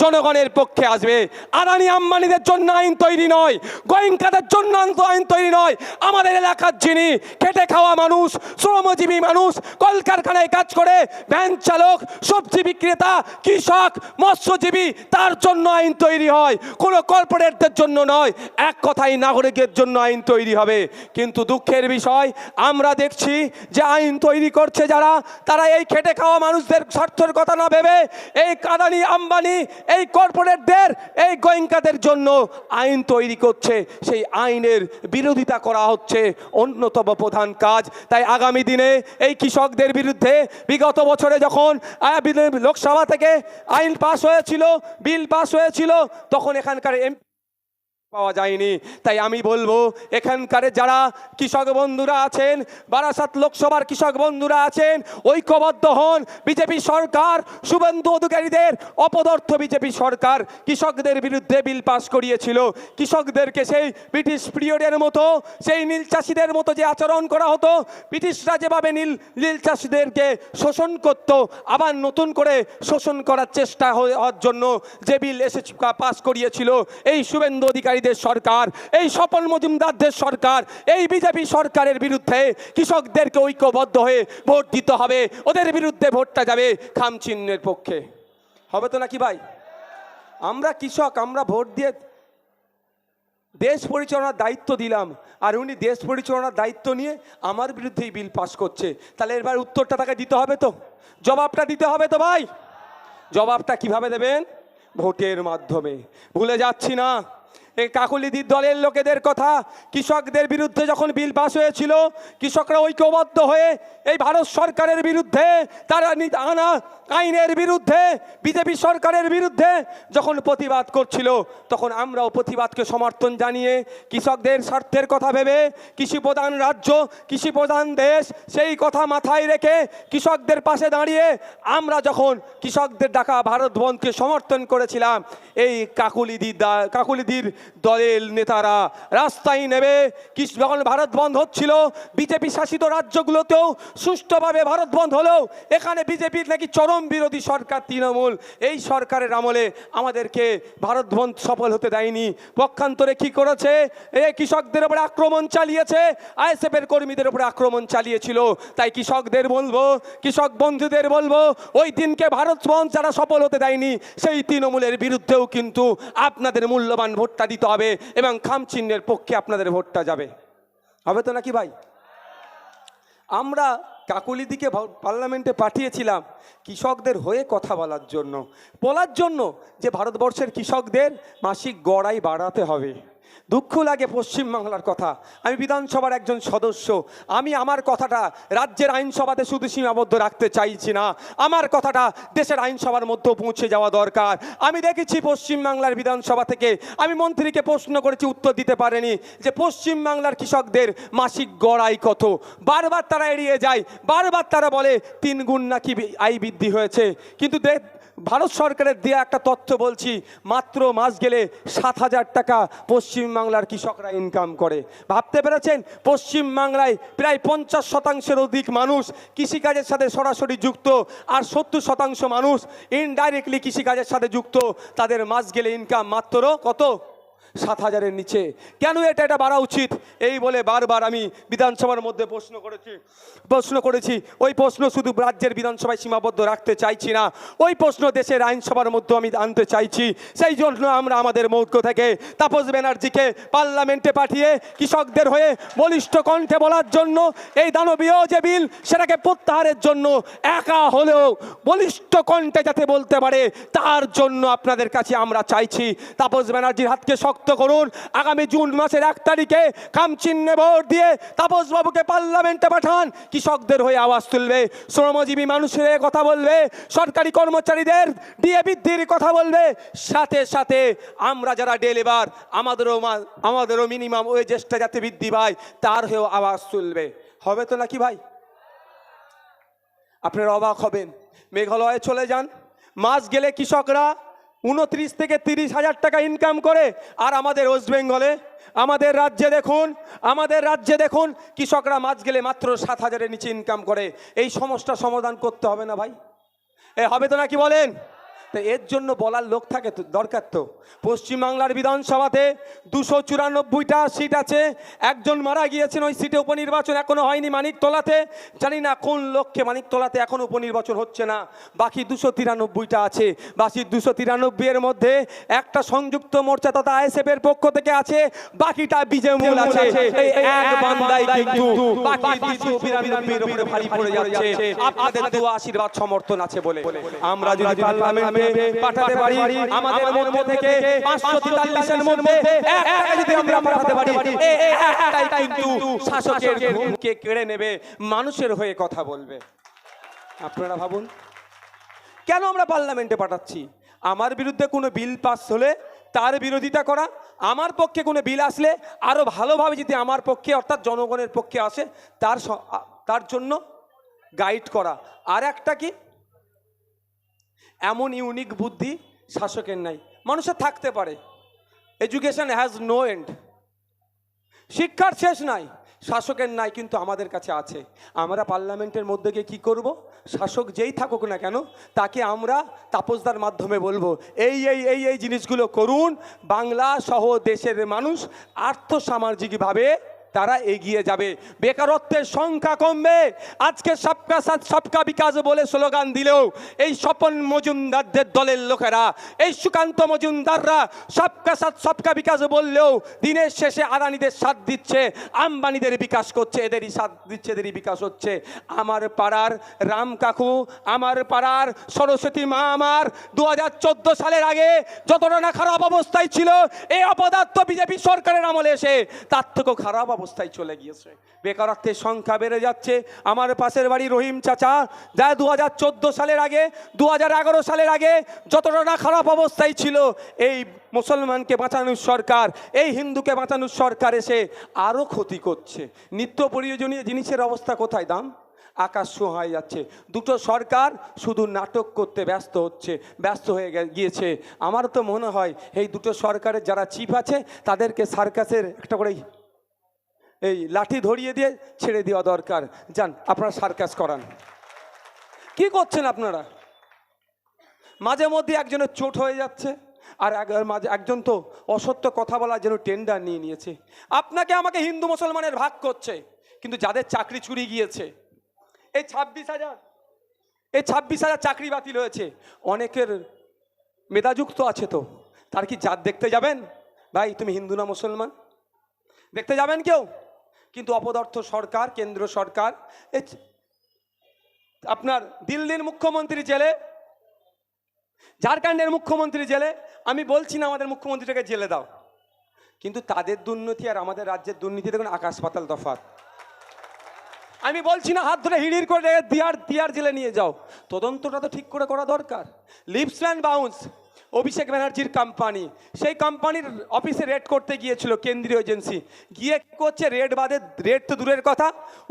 জনগণের পক্ষে আসবে। আদানি আম্বানিদের জন্য আইন তৈরি নয় গোয়েঙ্কাদের জন্য আইন তৈরি নয়। আমাদের এলাকার যিনি খেটে খাওয়া মানুষ, শ্রমজীবী মানুষ, কলকারখানায় কাজ করে, ভ্যান চালক, সবজি বিক্রেতা, কৃষক, মৎস্যজীবী, তার জন্য আইন তৈরি হয়। কোনো কর্পোরেটদের জন্য নয়, এক কথাই নাগরিকের জন্য আইন তৈরি হবে। কিন্তু দুঃখের বিষয়, আমরা দেখছি যে আইন তৈরি করছে যারা, তারা এই খেটে খাওয়া মানুষদের স্বার্থের কথা না ভেবে, এই কাদানি আম্বানি এই কর্পোরেটদের, এই গোয়েঙ্কাদের জন্য আইন তৈরি করছে। সেই আইনের বিরোধিতা করা হচ্ছে অন্যতম প্রধান কাজ। তাই আগামী দিনে এই কৃষকদের বিরুদ্ধে বিগত বছরে যখন লোকসভা থেকে আইন পাশ হয়েছিল, বিল পাশ হয়েছিল, তখন এখানকার এম পাওয়া যায়নি। তাই আমি বলব, এখানকার যারা কৃষক বন্ধুরা আছেন, বারাসাত লোকসভার কৃষক বন্ধুরা আছেন, ঐক্যবদ্ধ হন। বিজেপি সরকার শুভেন্দু অধিকারীদের অপদর্থ বিজেপি সরকার কৃষকদের বিরুদ্ধে বিল পাস করিয়েছিল। কৃষকদেরকে সেই ব্রিটিশ পিরিয়ডের মতো, সেই নীল চাষিদের মতো যে আচরণ করা হতো, ব্রিটিশরা যেভাবে নীল নীল চাষিদেরকে শোষণ করত, আবার নতুন করে শোষণ করার চেষ্টা হওয়ার জন্য যে বিল এসে পাস করিয়েছিল, এই শুভেন্দু অধিকারীদের সরকার, এই স্বপন মজুমদারদের সরকার, এই বিজেপি সরকারের বিরুদ্ধে কৃষকদেরকে ঐক্যবদ্ধ হয়ে ভোট দিতে হবে। ওদের বিরুদ্ধে ভোটটা যাবে খামচিহ্নের পক্ষে। হবে তো নাকি ভাই? আমরা কৃষক, আমরা ভোট দিয়ে দেশ পরিচালনার দায়িত্ব দিলাম, আর উনি দেশ পরিচালনার দায়িত্ব নিয়ে আমার বিরুদ্ধেই বিল পাস করছে। তাহলে এবার উত্তরটা তাকে দিতে হবে তো? জবাবটা দিতে হবে তো ভাই? জবাবটা কীভাবে দেবেন? ভোটের মাধ্যমে। ভুলে যাচ্ছি না। কাকুলিদির দলের লোকেদের কথা, কৃষকদের বিরুদ্ধে যখন বিল পাস হয়েছিল, কৃষকরা ঐক্যবদ্ধ হয়ে এই ভারত সরকারের বিরুদ্ধে, তারা আনা আইনের বিরুদ্ধে, বিজেপি সরকারের বিরুদ্ধে যখন প্রতিবাদ করছিল, তখন আমরাও প্রতিবাদকে সমর্থন জানিয়ে কৃষকদের স্বার্থের কথা ভেবে কৃষি প্রধান রাজ্য, কৃষি প্রধান দেশ, সেই কথা মাথায় রেখে কৃষকদের পাশে দাঁড়িয়ে আমরা যখন কৃষকদের ডাকা ভারত বন্ধকে সমর্থন করেছিলাম, এই কাকুলিদি দা- কাকুলিদির দলের নেতারা রাস্তায় নেবে যখন ভারত বন্ধ হচ্ছিল। বিজেপি শাসিত রাজ্যগুলোতেও সুষ্ঠুভাবে ভারত বন্ধ হলেও এখানে বিজেপির নাকি চরম বিরোধী সরকার তৃণমূল। এই সরকারের আমলে আমাদেরকে ভারত বন্ধ সফল হতে দেয়নি। পক্ষান্তরে কি করেছে? এ কৃষকদের উপরে আক্রমণ চালিয়েছে। আইএসএফের কর্মীদের উপরে আক্রমণ চালিয়েছিল। তাই কৃষকদের বলব, কৃষক বন্ধুদের বলব, ওই দিনকে ভারত বন্ধ যারা সফল হতে দেয়নি, সেই তৃণমূলের বিরুদ্ধেও কিন্তু আপনাদের মূল্যবান ভোটটা দিতে হবে এবং খাম চিহ্নের পক্ষে আপনাদের ভোটটা যাবে। হবে তো নাকি ভাই? আমরা কাকুলিদিকে দিকে পার্লামেন্টে পাঠিয়েছিলাম কৃষকদের হয়ে কথা বলার জন্য। বলার জন্য যে ভারতবর্ষের কৃষকদের মাসিক গড়াই বাড়াতে হবে। দুঃখ লাগে পশ্চিমবাংলার কথা। আমি বিধানসভার একজন সদস্য। আমি আমার কথাটা রাজ্যের আইনসভাতে শুধু সীমাবদ্ধ রাখতে চাইছি না। আমার কথাটা দেশের আইনসভার মধ্যেও পৌঁছে যাওয়া দরকার। আমি দেখেছি পশ্চিমবাংলার বিধানসভা থেকে আমি মন্ত্রীকে প্রশ্ন করেছি, উত্তর দিতে পারেনি যে পশ্চিমবাংলার কৃষকদের মাসিক গড়াই কত? বারবার তারা এড়িয়ে যায়। বারবার তারা বলে, তিন গুণ নাকি আয় বৃদ্ধি হয়েছে। কিন্তু ভারত সরকারের দেওয়া একটা তথ্য বলছি, মাত্র মাস গেলে সাত হাজার টাকা পশ্চিমবাংলার কৃষকরা ইনকাম করে। ভাবতে পেরেছেন? পশ্চিমবাংলায় প্রায় পঞ্চাশ শতাংশের অধিক মানুষ কৃষিকাজের সাথে সরাসরি যুক্ত, আর সত্তর শতাংশ মানুষ ইনডাইরেক্টলি কৃষিকাজের সাথে যুক্ত। তাদের মাস গেলে ইনকাম মাত্র কত? সাত হাজারের নিচে। কেন এটা এটা বাড়া উচিত? এই বলে বারবার আমি বিধানসভার মধ্যে প্রশ্ন করেছি। প্রশ্ন করেছি, ওই প্রশ্ন শুধু রাজ্যের বিধানসভায় সীমাবদ্ধ রাখতে চাইছি না। ওই প্রশ্ন দেশের আইনসভার মধ্যে আমি আনতে চাইছি। সেই জন্য আমরা আমাদের মৌক্য থেকে তাপস ব্যানার্জিকে পার্লামেন্টে পাঠিয়ে কৃষকদের হয়ে বলিষ্ঠ কণ্ঠে বলার জন্য এই দানবীয় যে বিল, সেটাকে প্রত্যাহারের জন্য একা হলেও বলিষ্ঠ কণ্ঠে যাতে বলতে পারে, তার জন্য আপনাদের কাছে আমরা চাইছি। তাপস ব্যানার্জির হাতকে শক্ত করুন। আগামী জুন মাসের এক তারিখে খামচিহ্নে ভোট দিয়ে তাপস বাবুকে পার্লামেন্টে পাঠান। কৃষকদের হয়ে আওয়াজ তুলবে। শ্রমজীবী মানুষের কথা বলবে। সরকারি কর্মচারীদের ডিএ বৃদ্ধির কথা বলবে। সাথে সাথে আমরা যারা ডে লেবার আমাদেরও আমাদেরও মিনিমাম ওয়েজেসটা যাতে বৃদ্ধি পায়, তার হয়েও আওয়াজ তুলবে। হবে তো নাকি ভাই? আপনারা অবাক হবেন। মেঘালয়ে চলে যান। মাস গেলে কৃষকরা উনত্রিশ থেকে তিরিশ হাজার টাকা ইনকাম করে। আর আমাদের ওয়েস্ট বেঙ্গলে আমাদের রাজ্যে দেখুন, আমাদের রাজ্যে দেখুন, কৃষকরা মাছ গেলে মাত্র সাত হাজারের নিচে ইনকাম করে। এই সমস্যা সমাধান করতে হবে না ভাই। এ হবে তো নাকি বলেন? তা এর জন্য বলার লোক থাকে তো দরকার তো। পশ্চিমবাংলার বিধানসভাতে দুশো চুরানব্বইটা সিট আছে। একজন মারা গিয়েছেন ওই সিটে উপনির্বাচন এখনও হয়নি মানিকতলাতে। জানি না কোন লক্ষ্যে মানিকতলাতে এখন উপনির্বাচন হচ্ছে না। বাকি দুশো তিরানব্বইটা আছে। বাকি দুশো তিরানব্বই এর মধ্যে একটা সংযুক্ত মোর্চা তথা আইএসএফ এর পক্ষ থেকে আছে বাকিটা বিজেমূল আছে। এই এক বান্দাই কিন্তু। বাকি দুশো বিরানব্বইয়ের উপরে ভারী পড়ে যাচ্ছে। আপনাদের দোয়া আশীর্বাদ সমর্থন আছে বলে। আমরা যদি পার্লামেন্টে পাঠাতে পারি আমাদের মধ্যে থেকে পাঁচশো তেতাল্লিশের মধ্যে একটা যদি আমরা পাঠাতে পারি। একটাই কিন্তু শাসকের ঘুমকে কেড়ে নেবে মানুষের হয়ে কথা বলবে। আপনারা ভাবুন কেন আমরা পার্লামেন্টে পাঠাচ্ছি? আমার বিরুদ্ধে কোনো বিল পাস হলে তার বিরোধিতা করা আমার পক্ষে কোনো বিল আসলে আরও ভালোভাবে যদি আমার পক্ষে অর্থাৎ জনগণের পক্ষে আসে তার তার জন্য গাইড করা। আর একটা কি? এমন ইউনিক বুদ্ধি শাসকের নাই। মানুষের থাকতে পারে। এডুকেশন হ্যাজ নো এন্ড শিক্ষার শেষ নাই। শাসকের নাই কিন্তু আমাদের কাছে আছে। আমরা পার্লামেন্টের মধ্যে গিয়ে কী করব? শাসক যেই থাকুক না কেন, তাকে আমরা তাপসদার মাধ্যমে বলব, এই এই এই এই জিনিসগুলো করুন। বাংলা সহ দেশের মানুষ আর্থসামাজিকভাবে তারা এগিয়ে যাবে। বেকারত্বের সংখ্যা কমবে। আজকে সবকা সাথ, সবকা বিকাশ বলে স্লোগান দিলেও এই স্বপন মজুমদারদের দলের লোকেরা, এই সুকান্ত মজুমদাররা সবকা সাথ, সবকা বিকাশ বললেও দিনের শেষে আদানিদের সাথ দিচ্ছে, আম্বানিদের বিকাশ করছে, এদেরই সাথ দিচ্ছে, এদেরই বিকাশ হচ্ছে। আমার পাড়ার রাম কাকু, আমার পাড়ার সরস্বতী মা আমার দু হাজার চোদ্দ সালের আগে যতটা না খারাপ অবস্থায় ছিল, এই অপদার্থ বিজেপি সরকারের আমলে এসে তার থেকেও খারাপ অবস্থায় চলে গিয়েছে। বেকারত্বের সংখ্যা বেড়ে যাচ্ছে। আমার পাশের বাড়ি রহিম চাচা। যা দু হাজার চোদ্দ সালের আগে দু হাজার এগারো সালের আগে যতটা না খারাপ অবস্থায় ছিল, এই মুসলমানকে বাঁচানোর সরকার, এই হিন্দুকে বাঁচানোর সরকার এসে আরও ক্ষতি করছে। নিত্য প্রয়োজনীয় জিনিসের অবস্থা কোথায় দাম? আকাশ হয়ে যাচ্ছে। দুটো সরকার শুধু নাটক করতে ব্যস্ত হচ্ছে, ব্যস্ত হয়ে গিয়েছে। আমার তো মনে হয়, এই দুটো সরকারের যারা চিফ আছে, তাদেরকে সার্কাসের একটা করে এই লাঠি ধরিয়ে দিয়ে ছেড়ে দেওয়া দরকার। যান, আপনারা সার্কাস করান। কি করছেন আপনারা? মাঝে মধ্যে একজনের চোট হয়ে যাচ্ছে, আর মাঝে একজন তো অসত্য কথা বলার জন্য টেন্ডার নিয়ে নিয়েছে। আপনাকে আমাকে হিন্দু মুসলমানের ভাগ করছে, কিন্তু যাদের চাকরি চুরি গিয়েছে এই ছাব্বিশ হাজার এই ছাব্বিশ হাজার চাকরি বাতিল হয়েছে। অনেকের মেধাযুক্ত আছে তো, তার কি জাত দেখতে যাবেন? ভাই, তুমি হিন্দু না মুসলমান? দেখতে যাবেন কেউ? কিন্তু অপদার্থ সরকার, কেন্দ্র সরকার আপনার দিল্লির মুখ্যমন্ত্রী জেলে, ঝাড়খণ্ডের মুখ্যমন্ত্রী জেলে, আমি বলছি না আমাদের মুখ্যমন্ত্রীটাকে জেলে দাও। কিন্তু তাদের দুর্নীতি আর আমাদের রাজ্যের দুর্নীতি, দেখুন, আকাশ পাতাল তফাৎ। আমি বলছি না হাত ধরে হিড়ির করে দিয়ার দিয়ার জেলে নিয়ে যাও। তদন্তটা তো ঠিক করে করা দরকার। লিপস অ্যান্ড বাউন্স অভিষেক ব্যানার্জির কোম্পানি সেই কোম্পানির অফিসে রেড করতে গিয়েছিল কেন্দ্রীয় এজেন্সি গিয়ে কী করছে? রেড বাদে রেড তো দূরের কথা।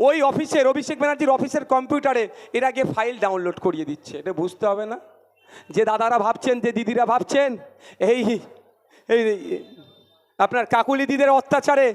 ওই অফিসের অভিষেক ব্যানার্জির অফিসের কম্পিউটারে এর আগে ফাইল ডাউনলোড করিয়ে দিচ্ছে। এটা বুঝতে হবে না? যে দাদারা ভাবছেন, যে দিদিরা ভাবছেন এই এই, আপনার কাকুলি দিদের অত্যাচারে